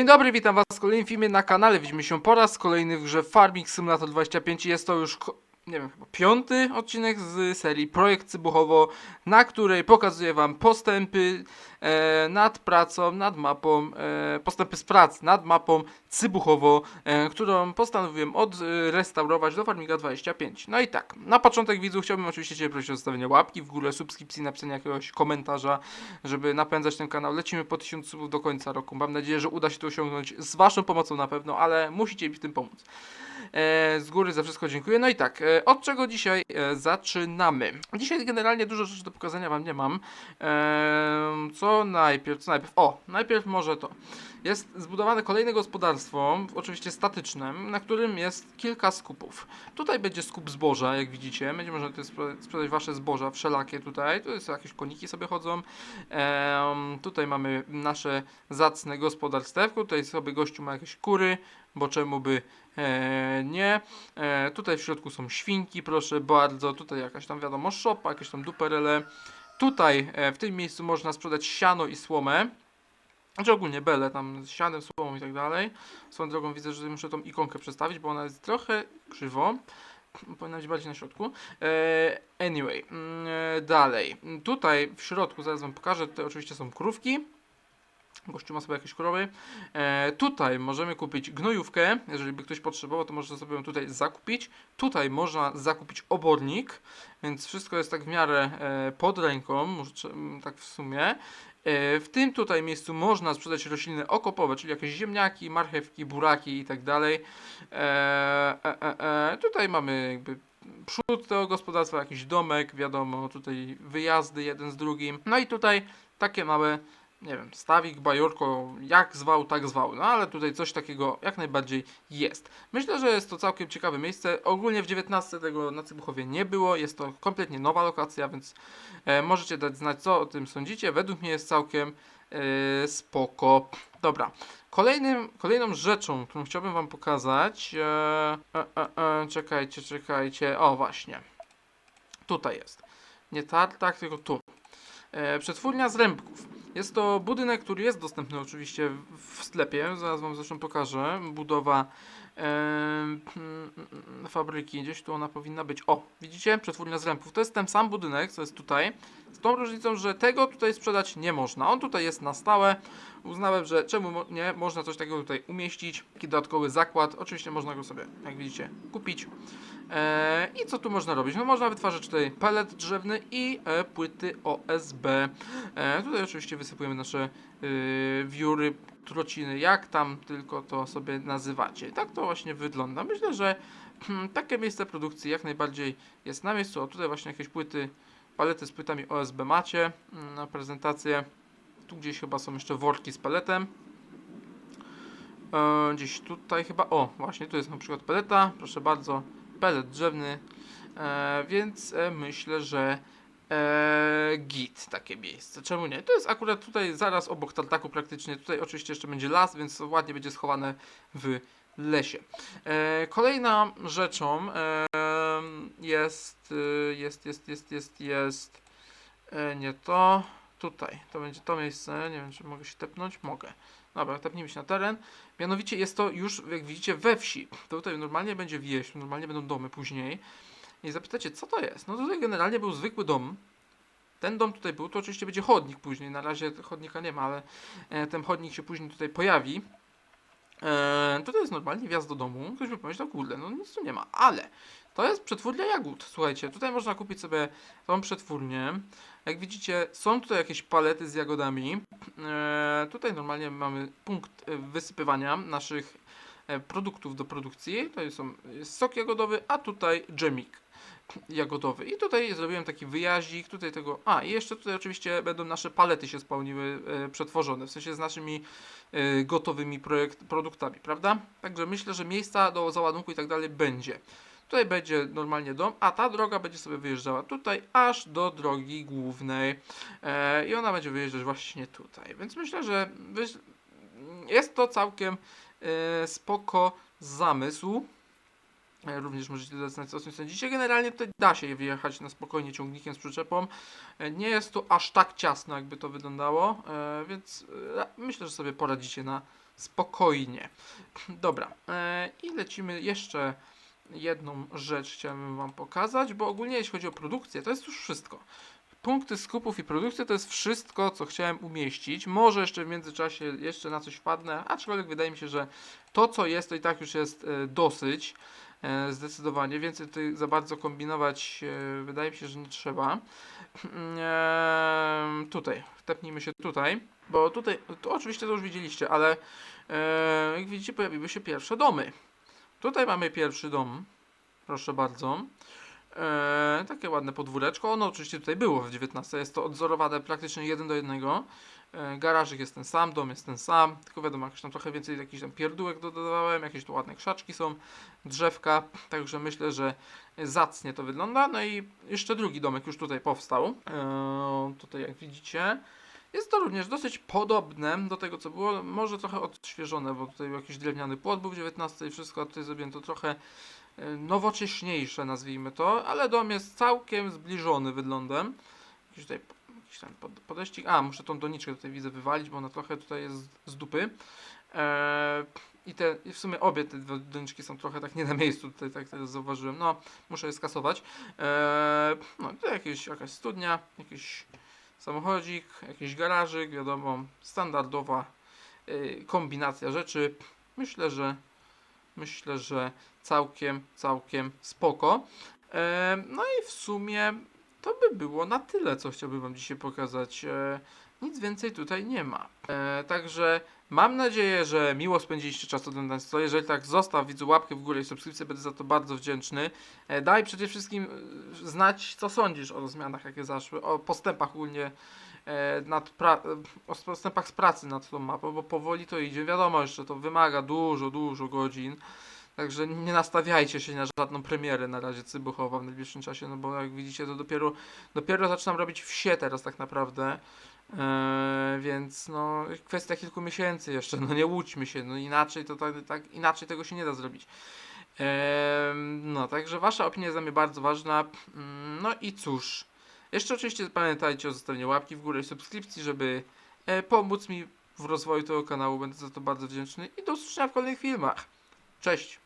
Dzień dobry, witam was w kolejnym filmie na kanale. Widzimy się po raz kolejny w grze Farming Simulator 25. Jest to już, nie wiem, chyba piąty odcinek z serii Projekt Cybuchowo, na której pokazuję wam postępy e, nad pracą, nad mapą, e, postępy z prac nad mapą Cybuchowo, e, którą postanowiłem odrestaurować do Farminga 25. No i tak, na początek widzów chciałbym oczywiście Cię prosić o zostawienie łapki w górę, subskrypcji, napisania jakiegoś komentarza, żeby napędzać ten kanał. Lecimy po 1000 subów do końca roku. Mam nadzieję, że uda się to osiągnąć z Waszą pomocą na pewno, ale musicie mi w tym pomóc. E, z góry za wszystko dziękuję. No i tak, e, od czego dzisiaj e, zaczynamy? Dzisiaj generalnie dużo rzeczy do pokazania Wam nie mam. Co najpierw? Co najpierw? O, najpierw może to. Jest zbudowane kolejne gospodarstwo, oczywiście statyczne, na którym jest kilka skupów. Tutaj będzie skup zboża, jak widzicie. Będzie można tutaj sprzedać, wasze zboża wszelakie tutaj. Tu jest jakieś koniki sobie chodzą. Tutaj mamy nasze zacne gospodarstewko. Tutaj sobie gościu ma jakieś kury, bo czemu by e, nie. E, tutaj w środku są świnki, proszę bardzo. Tutaj jakaś tam wiadomo szopa, jakieś tam duperele. Tutaj e, w tym miejscu można sprzedać siano i słomę. Znaczy ogólnie bele, tam z sianem, słomą i tak dalej. Swoją drogą widzę, że muszę tą ikonkę przestawić, bo ona jest trochę krzywo. Powinna być bardziej na środku. E, anyway, mm, e, dalej. Tutaj w środku, zaraz wam pokażę, tutaj oczywiście są krówki. Gościu ma sobie jakieś krowy. E, tutaj możemy kupić gnojówkę. Jeżeli by ktoś potrzebował, to może sobie ją tutaj zakupić. Tutaj można zakupić obornik, więc wszystko jest tak w miarę e, pod ręką, może, tak w sumie. E, w tym tutaj miejscu można sprzedać rośliny okopowe, czyli jakieś ziemniaki, marchewki, buraki i tak dalej. E, e, tutaj mamy jakby przód tego gospodarstwa, jakiś domek, wiadomo, tutaj wyjazdy jeden z drugim. No i tutaj takie małe, nie wiem, stawik, bajorko, jak zwał, tak zwał. No ale tutaj coś takiego jak najbardziej jest. Myślę, że jest to całkiem ciekawe miejsce. Ogólnie w 19 tego na Cybuchowie nie było. Jest to kompletnie nowa lokacja, więc e, możecie dać znać, co o tym sądzicie. Według mnie jest całkiem e, spoko. Dobra. Kolejnym, kolejną rzeczą, którą chciałbym Wam pokazać. E, e, e, e, czekajcie, czekajcie. O, właśnie. Tutaj jest. Nie tartak, tylko tu. E, przetwórnia zrębków. Jest to budynek, który jest dostępny oczywiście w- sklepie. Zaraz Wam zresztą pokażę. Budowa e, mm, mm, fabryki. Gdzieś tu ona powinna być. O, widzicie? Przetwórnia zrębków. To jest ten sam budynek, co jest tutaj. Z tą różnicą, że tego tutaj sprzedać nie można. On tutaj jest na stałe. Uznałem, że czemu nie można coś takiego tutaj umieścić. Taki dodatkowy zakład. Oczywiście można go sobie, jak widzicie, kupić. E, I co tu można robić? No można wytwarzać tutaj pelet drzewny i e, płyty OSB. E, tutaj oczywiście wysypujemy nasze y, wióry, trociny, jak tam tylko to sobie nazywacie. I tak to właśnie wygląda. Myślę, że hmm, takie miejsce produkcji jak najbardziej jest na miejscu. O tutaj właśnie jakieś płyty, palety z płytami OSB macie mm, na prezentację. Tu gdzieś chyba są jeszcze worki z peletem. E, gdzieś tutaj chyba, o właśnie tu jest na przykład peleta, proszę bardzo, pelet drzewny, e, więc e, myślę, że e, git takie miejsce, czemu nie? To jest akurat tutaj zaraz obok tartaku praktycznie, tutaj oczywiście jeszcze będzie las, więc ładnie będzie schowane w lesie. E, kolejna rzeczą e, jest, jest, jest, jest, jest, jest, nie to, tutaj, to będzie to miejsce, nie wiem czy mogę się tepnąć, mogę. Dobra, tepnijmy się na teren. Mianowicie jest to już, jak widzicie, we wsi. To tutaj normalnie będzie wieś, normalnie będą domy później. I zapytacie, co to jest? No tutaj generalnie był zwykły dom. Ten dom tutaj był, to oczywiście będzie chodnik później. Na razie chodnika nie ma, ale e, ten chodnik się później tutaj pojawi. E, tutaj jest normalnie wjazd do domu. Ktoś by pomyślał, kurde, no nic tu nie ma. Ale to jest przetwórnia jagód. Słuchajcie, tutaj można kupić sobie tą przetwórnię. Jak widzicie, są tutaj jakieś palety z jagodami. E, tutaj normalnie mamy punkt wysypywania naszych produktów do produkcji. Są, jest sok jagodowy, a tutaj dżemik jagodowy. I tutaj zrobiłem taki wyjazik, tutaj tego... A, i jeszcze tutaj oczywiście będą nasze palety się spełniły, e, przetworzone, w sensie z naszymi e, gotowymi projekt, produktami, prawda? Także myślę, że miejsca do załadunku i tak dalej będzie. Tutaj będzie normalnie dom, a ta droga będzie sobie wyjeżdżała tutaj aż do drogi głównej e, i ona będzie wyjeżdżać właśnie tutaj. Więc myślę, że jest to całkiem e, spoko zamysł. E, Również możecie znać, o tym sądzicie. Generalnie tutaj da się je wyjechać na spokojnie ciągnikiem z przyczepą. E, Nie jest to aż tak ciasno, jakby to wyglądało, e, więc myślę, że sobie poradzicie na spokojnie. Dobra, i lecimy jeszcze jedną rzecz chciałem Wam pokazać, bo ogólnie jeśli chodzi o produkcję, to jest już wszystko. Punkty skupów i produkcja to jest wszystko, co chciałem umieścić. Może jeszcze w międzyczasie jeszcze na coś wpadnę, aczkolwiek wydaje mi się, że to, co jest, to i tak już jest dosyć. E, zdecydowanie więcej tutaj za bardzo kombinować e, wydaje mi się, że nie trzeba. Tutaj, wtepnijmy się tutaj, bo tutaj, to oczywiście to już widzieliście, ale e, jak widzicie pojawiły się pierwsze domy. Tutaj mamy pierwszy dom, proszę bardzo. Eee, takie ładne podwóreczko. Ono oczywiście tutaj było w 19. Jest to odzorowane praktycznie 1 do 1 garażyk jest ten sam, dom jest ten sam. Tylko wiadomo, jakieś tam trochę więcej jakichś tam pierdółek dodawałem. Jakieś tu ładne krzaczki są, drzewka. Także myślę, że zacnie to wygląda. No i jeszcze drugi domek już tutaj powstał. E, tutaj jak widzicie. Jest to również dosyć podobne do tego, co było. Może trochę odświeżone, bo tutaj jakiś drewniany płot był w 19 i wszystko, a tutaj zrobiłem to trochę e, nowocześniejsze, nazwijmy to, ale dom jest całkiem zbliżony wyglądem. Jakiś tutaj jakiś tam pod, podejścik. A, muszę tą doniczkę tutaj widzę wywalić, bo ona trochę tutaj jest z dupy. Eee, I te, i w sumie obie te doniczki są trochę tak nie na miejscu, tutaj tak teraz zauważyłem. No, muszę je skasować. Eee, no, to jakieś, jakaś studnia, jakiś samochodzik, jakiś garażyk, wiadomo, standardowa y, kombinacja rzeczy. Myślę, że myślę, że całkiem, całkiem spoko. E, no i w sumie to by było na tyle, co chciałbym Wam dzisiaj pokazać. E, nic więcej tutaj nie ma. E, także mam nadzieję, że miło spędziliście czas oglądając to. Jeżeli tak, zostaw widzu łapkę w górę i subskrypcję, będę za to bardzo wdzięczny. E, daj przede wszystkim e, znać, co sądzisz o zmianach, jakie zaszły, o postępach ogólnie e, o postępach z pracy nad tą mapą, bo powoli to idzie. Wiadomo, jeszcze to wymaga dużo, dużo godzin. Także nie nastawiajcie się na żadną premierę na razie Cybuchowa w najbliższym czasie, no bo jak widzicie to dopiero, dopiero zaczynam robić wsie teraz tak naprawdę. Eee, więc no kwestia kilku miesięcy jeszcze, no nie łudźmy się, no inaczej to tak, tak inaczej tego się nie da zrobić. Eee, no także wasza opinia jest dla mnie bardzo ważna. Mm, No i cóż, jeszcze oczywiście pamiętajcie o zostawieniu łapki w górę i subskrypcji, żeby e, pomóc mi w rozwoju tego kanału, będę za to bardzo wdzięczny i do usłyszenia w kolejnych filmach. Cześć!